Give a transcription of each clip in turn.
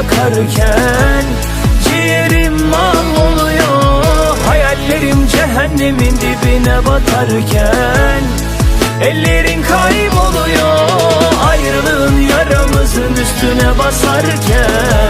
bakarken Ciğerim mahvoluyor Hayallerim cehennemin dibine batarken Ellerin kayboluyor Ayrılığın yaramızın üstüne basarken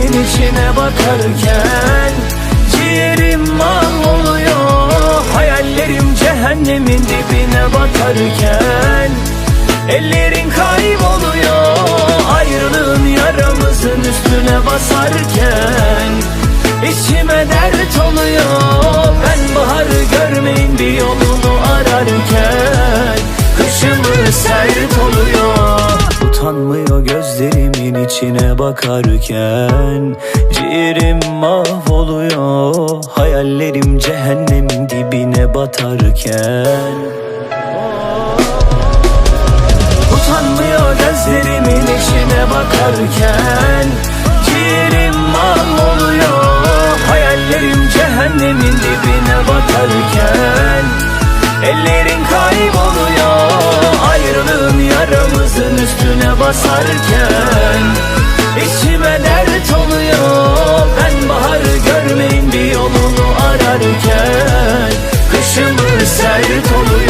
içine bakarken Ciğerim mahvoluyor Hayallerim cehennemin dibine batarken Ellerin kayboluyor Ayrılığın yaramızın üstüne basarken İçime dert oluyor. Ben baharı görmeyin bir bakarken Ciğerim mahvoluyor Hayallerim cehennemin dibine batarken. Utanmıyor gözlerimin içine bakarken Ciğerim mahvoluyor Hayallerim cehennemin dibine batarken. Ellerin kayboluyor Ayrılığın yaramızın üstüne basarken İçime dert oluyor. Ben baharı görmeyin bir yolunu ararken. Kışımız sert oluyor